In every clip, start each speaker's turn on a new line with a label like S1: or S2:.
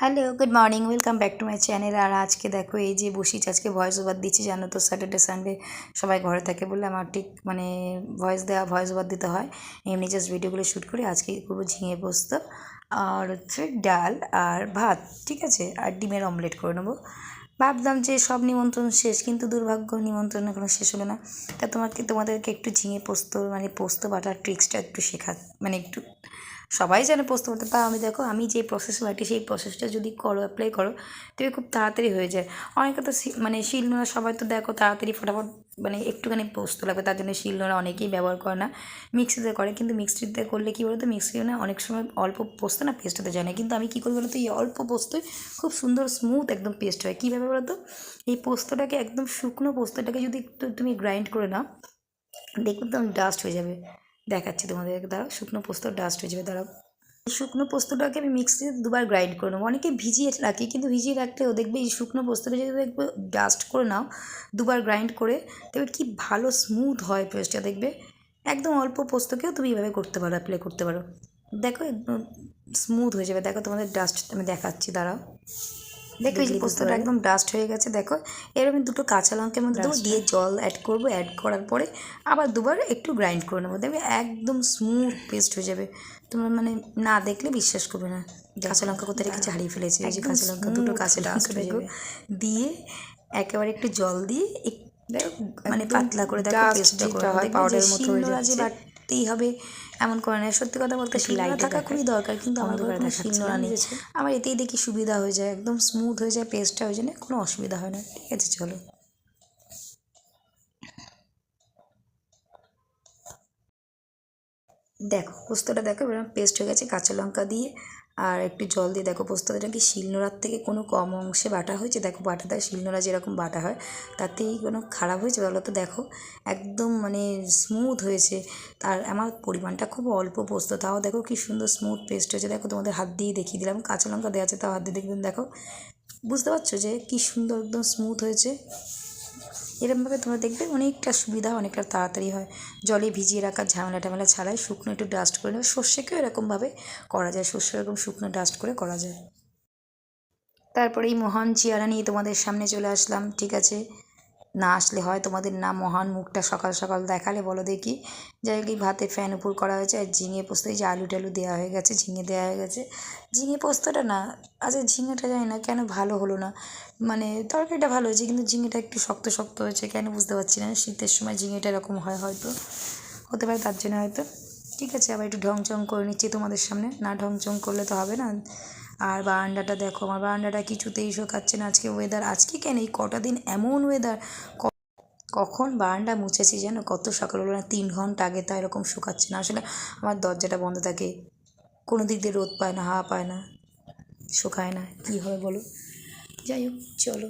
S1: Hello good morning welcome back to my channel আর আজকে দেখো, এই যে বসিছি আজকে ভয়েস ওভার দিচ্ছি, জানো তো স্যাটারডে সানডে সবাই ঘরে থাকে বলে আমার ঠিক মানে ভয়েস দেওয়া ভয়েস ওভার দিতে হয়। এমনি জাস্ট ভিডিওগুলো শ্যুট করে, আজকে করব ঝিঙে পোস্ত আর হচ্ছে ডাল আর ভাত, ঠিক আছে? আর ডিমের অমলেট করে নেব। ভাবলাম যে সব নিমন্ত্রণ শেষ, কিন্তু দুর্ভাগ্য, নিমন্ত্রণ এখনও শেষ হলো না। তা তোমাকে, তোমাদেরকে একটু ঝিঙে পোস্ত মানে পোস্ত বাটার ট্রিক্সটা একটু শেখা মানে একটু সবাই জানে পোস্ত বাটা তা আমি দেখো, আমি যে প্রসেস বাটি সেই প্রসেসটা যদি করো অ্যাপ্লাই করো, তুমি খুব তাড়াতাড়ি হয়ে যায়। অনেকে তো মানে শিলনোড়া সবাই তো দেখো তাড়াতাড়ি ফটাফট মানে একটুখানি পোস্ত লাগবে, তার জন্য শিল শিলনোড়া অনেকেই ব্যবহার করে না মিক্সিতে করে, কিন্তু মিক্সিতে করলে কী বলতো মিক্সি না অনেক সময় অল্প পোস্ত না পেস্ট হতে যায় না, কিন্তু আমি কী করি বলতো, এই অল্প পোস্তই খুব সুন্দর স্মুথ একদম পেস্ট হয়। কীভাবে বলতো, এই পোস্তটাকে একদম শুকনো পোস্তটাকে যদি তুমি গ্রাইন্ড করে নাও, দেখবে তো ডাস্ট হয়ে যাবে। দেখাচ্ছি তোমাদেরকে দাঁড়াও, শুকনো পোস্ত ডাস্ট হয়ে যাবে, দাঁড়াও। শুকনো পোস্তটাকে আমি মিক্সিতে দুবার গ্রাইন্ড করে নেব। অনেকে ভিজিয়ে রাখি, কিন্তু ভিজিয়ে রাখলেও দেখবে এই শুকনো পোস্তটা যদি দেখবে ডাস্ট করে নাও, দুবার গ্রাইন্ড করে দেখবে কি ভালো স্মুথ হয় পেস্টটা, দেখবে? একদম অল্প পোস্তকেও তুমি এইভাবে করতে পারো অ্যাপ্লাই করতে পারো। দেখো, একদম স্মুথ হয়ে যাবে। দেখো তোমাদের ডাস্ট আমি দেখাচ্ছি, দাঁড়াও। দেখো এই যে পোস্তটা একদম ডাস্ট হয়ে গেছে দেখো। এর আমি দুটো কাঁচা লঙ্কার মধ্যে দেবো দিয়ে জল অ্যাড করব অ্যাড করার পরে আবার দুবার একটু গ্রাইন্ড করে নেব। দেখবে একদম স্মুথ পেস্ট হয়ে যাবে। তোমার মানে না দেখলে বিশ্বাস করবে না। কাঁচা লঙ্কা কোথায় রেখেছি হারিয়ে ফেলেছি? এই যে কাঁচা লঙ্কা দুটো কাঁচা ডাস্ট হয়ে যাবে। দিয়ে একেবারে একটু জল দিয়ে মানে পাতলা করে দেখো পেস্টটা করে পাউডার মতো হয়ে যাচ্ছে। বাটতেই হবে এমন করে না। সত্যি কথা বলতে শিলনোড়া থাকা খুবই দরকার কিন্তু আমার ঘরে কোনো শিলনোড়া নেই। আমার এতেই দেখি সুবিধা হয়ে যায় একদম স্মুথ হয়ে যায় পেস্টটা ওই জন্য কোনো অসুবিধা হয় না। ঠিক আছে চলো। দেখো পোস্তটা দেখো এরকম পেস্ট হয়ে গেছে কাঁচা লঙ্কা দিয়ে। আর একটু জল দিয়ে দেখো পোস্তটা কি শিলনোড়ার থেকে কোনো কম অংশে বাটা হয়েছে। দেখো, বাটা বাটাটা শিলনোড়া যেরকম বাটা হয়, তাতেই কোনো খারাপ হয়েছে বলো তো? দেখো, একদম মানে স্মুথ হয়েছে। তার আমার পরিমাণটা খুব অল্প পোস্ত, তাও দেখো কি সুন্দর স্মুথ পেস্ট হয়েছে। দেখো, তোমাদের হাত দিয়ে দেখিয়ে দিলাম, কাঁচা লঙ্কা দেওয়া আছে, তাও হাত দিয়ে দেখবেন দেখো, বুঝতে পারছ যে কি সুন্দর একদম স্মুথ হয়েছে? এরকমভাবে তোমরা দেখবে অনেকটা সুবিধা, অনেকটা তাড়াতাড়ি হয়। জলে ভিজিয়ে রাখা ঝামেলা টামেলা ছাড়াই শুকনো একটু ডাস্ট করে নেবে সর্ষেকেও এরকমভাবে করা যায়। সর্ষে এরকম শুকনো ডাস্ট করে করা যায়। তারপরে এই মহান চেয়ারা নিয়ে তোমাদের সামনে চলে আসলাম, ঠিক আছে? না আসলে হয় তোমাদের না মহান মুখটা সকাল সকাল দেখালে বলো দেখি। যাই এই ভাতে ফ্যান উপর করা হয়েছে আর ঝিঙে পোস্ত, এই যে আলু টালু দেওয়া হয়ে গেছে, ঝিঙে দেওয়া হয়ে গেছে। ঝিঙে পোস্তটা না আচ্ছা ঝিঙেটা জানি না কেন ভালো হলো না। মানে তরকারিটা ভালো হয়েছে, কিন্তু ঝিঙেটা একটু শক্ত শক্ত হয়েছে কেন বুঝতে পারছি না। শীতের সময় ঝিঙেটা এরকম হয় হয়তো, হতে পারে তার জন্য হয়তো। ঠিক আছে, আবার একটু ঢং চং করে নিচ্ছি তোমাদের সামনে। না ঢং চং করলে তো হবে না। আর বারান্দাটা দেখো, আমার বারান্দাটা কিছুতেই শোকাচ্ছে না। আজকে ওয়েদার আজকে কেন এই কটা দিন এমন ওয়েদার কখন বারান্দা মুছেছি যেন কত সকাল না তিন ঘণ্টা আগে তা এরকম শুকাচ্ছে না। আসলে আমার দরজাটা বন্ধ থাকে, কোনো দিক দিয়ে রোদ পায় না, হাওয়া পায় না, শুকায় না। কী হবে বলো? যাই হোক, চলো।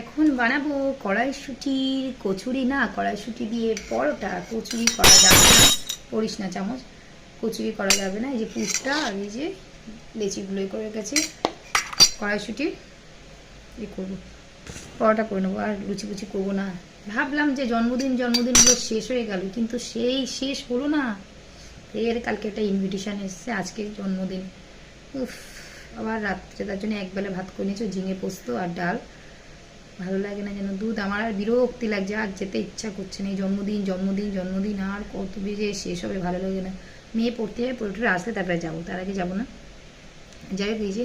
S1: এখন বানাবো কড়াইশুটির কচুরি, না, কড়াইশুটি দিয়ে পরোটা, কচুরি করা যাবে না করিস না চামচ, কচুরি করা যাবে না, এই যে পুরটা আর এই যে লেচিগুলোই করে গেছে কড়াইশুটি এ করব, পরোটা করে নেব, আর লুচি ফুচি করব না, ভাবলাম যে জন্মদিন, জন্মদিনগুলো শেষ হয়ে গেল, কিন্তু সেই শেষ হলো না এর কালকে একটা ইনভিটেশান এসছে, আজকে জন্মদিন, উফ, আবার রাত্রে তার জন্য একবেলা ভাত করে নিয়েছো, ঝিঙে পোস্ত আর ডাল ভালো লাগে না যেন দুধ। আমার আর বিরক্তি লাগছে, আর যেতে ইচ্ছা করছে না। জন্মদিন জন্মদিন জন্মদিন, আর কত বেজে শেষ হবে, ভালো লাগে না। মেয়ে পড়তে যাবে পড়তে আসলে তারপরে যাব। তার আগে যাব না। যাই হোক, এই যে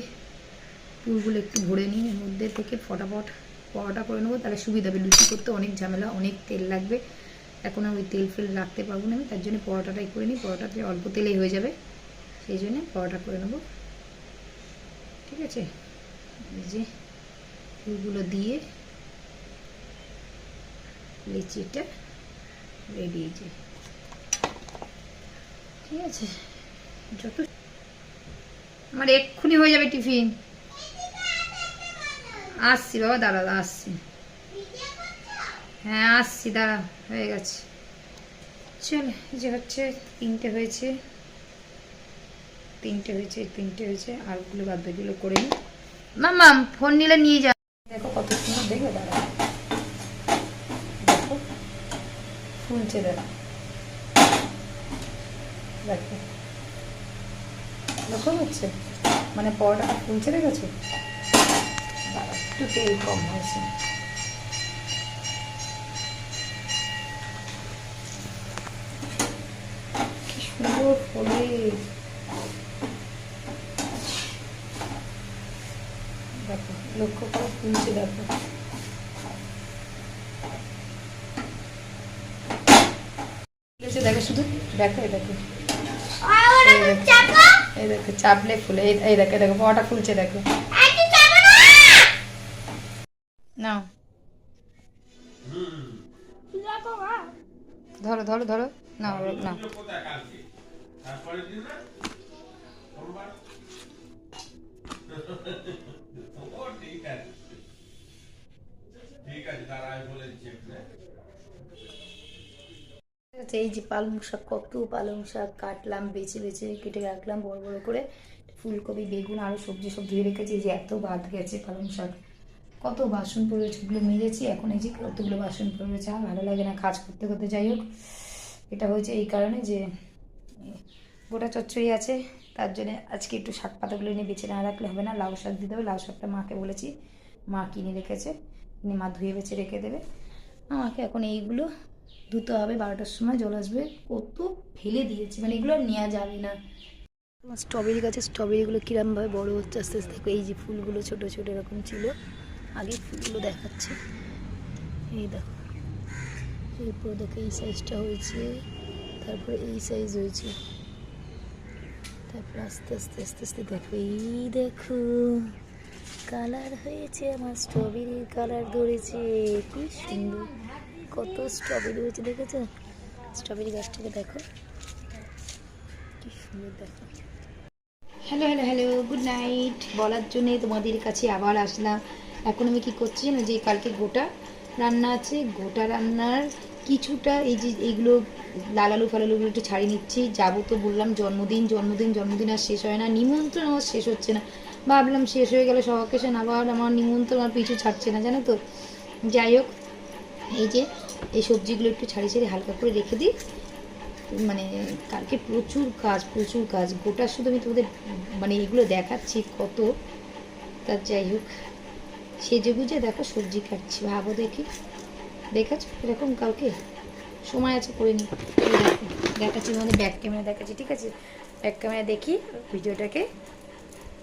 S1: পুরগুলো একটু ভরে নিই, এর মধ্যে থেকে ফটাফট পরোটা করে নেব। তাহলে সুবিধা হবে, লুচি করতে অনেক ঝামেলা, অনেক তেল লাগবে। এখন ওই তেল ফেল রাখতে পারব না আমি, তার জন্য পরোটাটাই করে নিই। পরোটাতে অল্প তেলেই হয়ে যাবে, সেই জন্যে পরোটা করে নেব। ঠিক আছে? এই যে ফুলগুলো দিয়ে লিচিটা রেডি যে ঠিক আছে। যত আমার এক্ষুনি হয়ে যাবে টিফিন। আসছি বাবা দাঁড়া আসছি। হ্যাঁ আসছি দাঁড়া হয়ে গেছে। চল যে হচ্ছে তিনটে হয়েছে। তিনটে হয়েছে তিনটে হয়েছে। আরগুলো বাদ বাকিগুলো করে নিই মাম্মাম, ফোন নিলে নিয়ে যা দেখো কত সুন্দর দেখো দাঁড়া দেখো ফুলছে দাঁড়া দেখো। লক্ষ্য হচ্ছে মানে পরোটাটা ফুলছে রেখেছো একটু তেল কম হয়েছে। সুন্দর ফোলে। দেখো, লক্ষ্য করে, ফুলছে দেখো। ফুলেছে দেখো শুধু দেখো এই দেখো। এই দেখো। এই দেখো চাপলে ফুলে এই দেখো দেখো পটা ফুলছে দেখো। না? ধরো ধরো ধরো। না না
S2: তারপরে দিন না সোমবার ও ঠিক আছে ঠিক আছে তারা আমি বলে দিচ্ছি একটু, হ্যাঁ?
S1: আচ্ছা এই যে পালং শাক, কত পালং শাক কাটলাম, বেছে বেছে কেটে রাখলাম বড় বড় করে। ফুলকপি, বেগুন আরও সবজি সব ধুয়ে রেখেছি, এই যে এত বাদ গেছে পালং শাক। কত বাসন পড়ে রয়েছে, ওগুলো মেরেছি এখন এই যে কতগুলো বাসন পড়ে রয়েছে, আর ভালো লাগে না কাজ করতে করতে। যাই হোক, এটা হয়েছে এই কারণে যে, গোটা চচ্চড়ি আছে, তার জন্য আজকে একটু শাক পাতাগুলো এনে বেছে না রাখলে হবে না। লাউ শাক দিতে হবে, লাউ শাকটা মাকে বলেছি, মা কিনে রেখেছে মা ধুয়ে বেছে রেখে দেবে। আমাকে এখন এইগুলো ধুতে হবে, বারোটার সময় জল আসবে। কত ফেলে দিয়েছে মানে এগুলো নেওয়া যাবে না। আমার স্ট্রবেরি গাছে স্ট্রবেরিগুলো কিরমভাবে বড় হচ্ছে, আস্তে আস্তে এই যে ফুলগুলো ছোট ছোট এরকম ছিল। আগে ফুলগুলো দেখাচ্ছে। এই দেখো, এরপর দেখো এই সাইজটা হয়েছে, তারপরে এই সাইজ হয়েছে। তারপর আস্তে আস্তে আস্তে আস্তে দেখো, এই দেখো কালার হয়েছে, আমার স্ট্রবেরির কালার ধরেছে। কি সুন্দর। কত স্ট্রবেরি হয়েছে দেখেছ? স্ট্রবেরি গাছটাকে দেখো। কি সুন্দর দেখো। Hello hello hello good night বলার জন্যে তোমাদের কাছে আবার আসলাম। এখন আমি কি করছি না যে কালকে গোটা রান্না আছে, গোটা রান্নার কিছুটা এই যে এইগুলো লাল আলু ফালালুগুলো একটু ছাড়িয়ে নিচ্ছি। যাব তো বললাম জন্মদিন জন্মদিন জন্মদিন আর শেষ হয় না। নিমন্ত্রণ আমার শেষ হচ্ছে না। ভাবলাম শেষ হয়ে গেলে সব অকেশন আবার আমার নিমন্ত্রণ আর পিছু ছাড়ছে না, জানো তো? যাই হোক, এই যে এই সবজিগুলো একটু ছাড়িয়ে ছাড়িয়ে হালকা করে রেখে দিই। মানে কালকে প্রচুর কাজ প্রচুর কাজ। গোটা শুধু আমি তোমাদের মানে এগুলো দেখাচ্ছি কত। তার যাই হোক সেজে গুজে দেখো সবজি কাটছি। ভাবো দেখি। দেখেছ এরকম কালকে। সময় আছে, করে নি দেখাচ্ছি তোমাদের ব্যাক ক্যামেরা দেখাচ্ছি, ঠিক আছে? ব্যাক ক্যামেরা দেখি, ভিডিওটাকে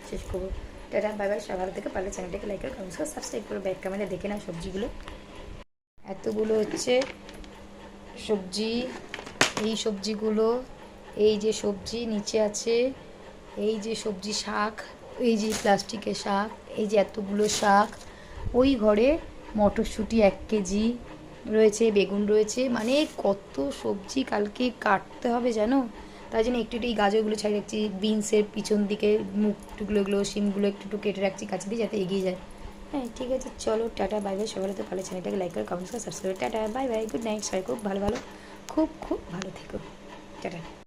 S1: শেষ করব। টাটা বাই বাই সকাল থেকে। পারলে চ্যানেলটাকে লাইক করে কমেন্টস করে সাবস্ক্রাইব করে। ব্যাক ক্যামেরা দেখে নাও সবজিগুলো। এতগুলো হচ্ছে সবজি, এই সবজিগুলো, এই যে সবজি নিচে আছে, এই যে সবজি শাক, এই যে প্লাস্টিকের শাক, এই যে এতগুলো শাক, ওই ঘরে মটরশুঁটি এক কেজি রয়েছে, বেগুন রয়েছে মানে কত সবজি কালকে কাটতে হবে জানো? তাই জন্য একটু একটু এই গাজরগুলো ছাড়িয়ে রাখছি, বিনসের পিছন দিকে মুখটুগুলো এগুলো, শিমগুলো একটু একটু কেটে রাখছি, কাছে দিয়ে যাতে এগিয়ে যায়। হ্যাঁ ঠিক আছে, চলো, টাটা বাই বাই সবাই তো ভালো চ্যানেলটাকে লাইক করে কমেন্ট করে subscribe tata bye bye good night সবাই খুব ভালো ভালো, খুব খুব ভালো থেকো, টাটা।